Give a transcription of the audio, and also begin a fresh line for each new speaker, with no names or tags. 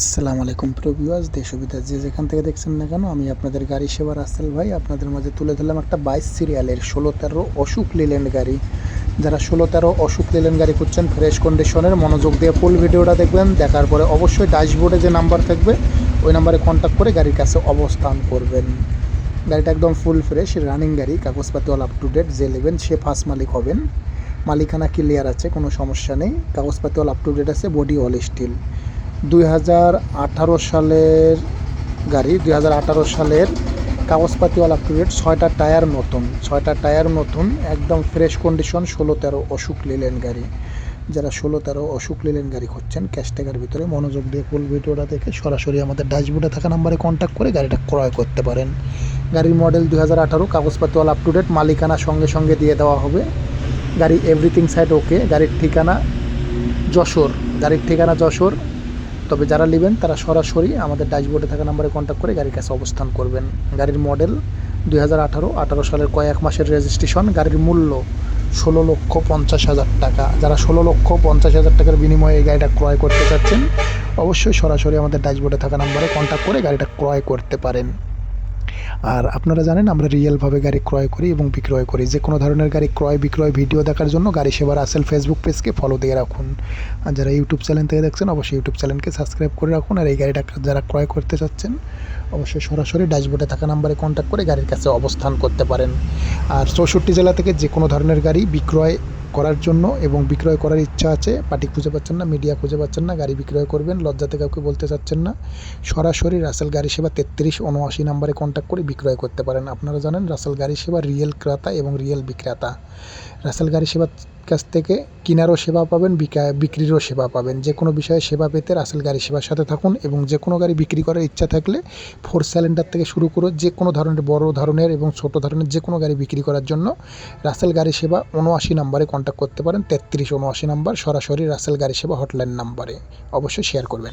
আসসালামু আলাইকুম প্রভিউয়ার্স দেশ ও বিদেশ যে যেখান থেকে দেখছেন না কেন, আমি আপনাদের গাড়ি সেবার রাসেল ভাই। আপনাদের মাঝে তুলে ধরলাম একটা বাইশ সিরিয়ালের ষোলো তেরো অশোক লিল্যান্ড গাড়ি। যারা ষোলো তেরো অশোক লিল্যান্ড গাড়ি খুঁজছেন ফ্রেশ কন্ডিশনের মনোযোগ দিয়ে ফুল ভিডিওটা দেখবেন। দেখার পরে অবশ্যই ড্যাশবোর্ডে যে নাম্বার থাকবে, ওই নাম্বারে কন্ট্যাক্ট করে গাড়ির কাছে অবস্থান করবেন। গাড়িটা একদম ফুল ফ্রেশ রানিং গাড়ি, কাগজপাতি অল আপ টু ডেট যে নেবেন সে ফার্স্ট মালিক হবেন। মালিকানা ক্লিয়ার আছে, কোনো সমস্যা নেই। কাগজপাতি অল আপ টু ডেট আছে বডি অল স্টিল দুই হাজার আঠারো সালের গাড়ি, দুই হাজার আঠারো সালের কাগজপাতি অল আপ টু ডেট ছয়টা টায়ার নতুন, ছয়টা টায়ার নতুন, একদম ফ্রেশ কন্ডিশন ষোলো তেরো অশোক লিলেন গাড়ি। যারা ষোলো তেরো অশোক লিলেন গাড়ি খুঁজছেন ক্যাশ টাকার ভিতরে মনোযোগ দিয়ে ফুল ভিডিওটা দেখে সরাসরি আমাদের ড্যাশবোর্ডে থাকা নাম্বারে কন্ট্যাক্ট করে গাড়িটা ক্রয় করতে পারেন। গাড়ির মডেল দুই হাজার আঠারো কাগজপাতি অল আপ টু ডেট মালিকানা সঙ্গে সঙ্গে দিয়ে দেওয়া হবে। গাড়ি এভরিথিং সাইড ওকে গাড়ির ঠিকানা যশোর, গাড়ির ঠিকানা যশোর তবে যারা নেবেন, তারা সরাসরি আমাদের ড্যাশবোর্ডে থাকা নাম্বারে কন্ট্যাক্ট করে গাড়ির কাছে অবস্থান করবেন। গাড়ির মডেল দুই হাজার আঠারো আঠারো সালের কয়েক মাসের রেজিস্ট্রেশন গাড়ির মূল্য ষোলো লক্ষ পঞ্চাশ হাজার টাকা। যারা ষোলো লক্ষ পঞ্চাশ হাজার টাকার বিনিময়ে এই গাড়িটা ক্রয় করতে চাচ্ছেন, অবশ্যই সরাসরি আমাদের ড্যাশবোর্ডে থাকা নাম্বারে কন্ট্যাক্ট করে গাড়িটা ক্রয় করতে পারেন। আর আপনারা জানেন, আমরা রিয়েলভাবে গাড়ি ক্রয় করি এবং বিক্রয় করি। যে কোনো ধরনের গাড়ি ক্রয়, বিক্রয় ভিডিও দেখার জন্য গাড়ি সেবার আসেল ফেসবুক পেজকে ফলো দিয়ে রাখুন। আর যারা ইউটিউব চ্যানেল থেকে দেখছেন, অবশ্যই ইউটিউব চ্যানেলকে সাবস্ক্রাইব করে রাখুন। আর এই গাড়িটা যারা ক্রয় করতে চাচ্ছেন, অবশ্যই সরাসরি ড্যাশবোর্ডে থাকা নাম্বারে কন্ট্যাক্ট করে গাড়ির কাছে অবস্থান করতে পারেন। আর চৌষট্টি জেলা থেকে যে কোনো ধরনের গাড়ি বিক্রয় করার জন্য এবং বিক্রয় করার ইচ্ছা আছে, পার্টি খুঁজে পাচ্ছেন না মিডিয়া খুঁজে পাচ্ছেন না, গাড়ি বিক্রয় করবেন লজ্জাতে কাউকে বলতে চাচ্ছেন না। সরাসরি রাসেল গাড়ি সেবা তেত্রিশ উনআশি নাম্বারে কন্ট্যাক্ট করে বিক্রয় করতে পারেন। আপনারা জানেন রাসেল গাড়ি সেবা রিয়েল ক্রেতা এবং রিয়েল বিক্রেতা। রাসেল গাড়ি সেবার কাছ থেকে কেনারও সেবা পাবেন, বিকা- বিক্রিরও সেবা পাবেন। যে কোনো বিষয়ে সেবা পেতে রাসেল গাড়ি সেবার সাথে থাকুন এবং যে কোনো গাড়ি বিক্রি করার ইচ্ছা থাকলে ফোর সিলিন্ডার থেকে শুরু করে যে কোনো ধরনের, বড় ধরনের এবং ছোট ধরনের যে কোনো গাড়ি বিক্রি করার জন্য রাসেল গাড়ি সেবা উনআশি নাম্বারে কন্ট্যাক্ট করতে পারেন। তেত্রিশ উনআশি নাম্বার সরাসরি রাসেল গাড়ি সেবা হটলাইন নাম্বারে অবশ্যই শেয়ার করবেন।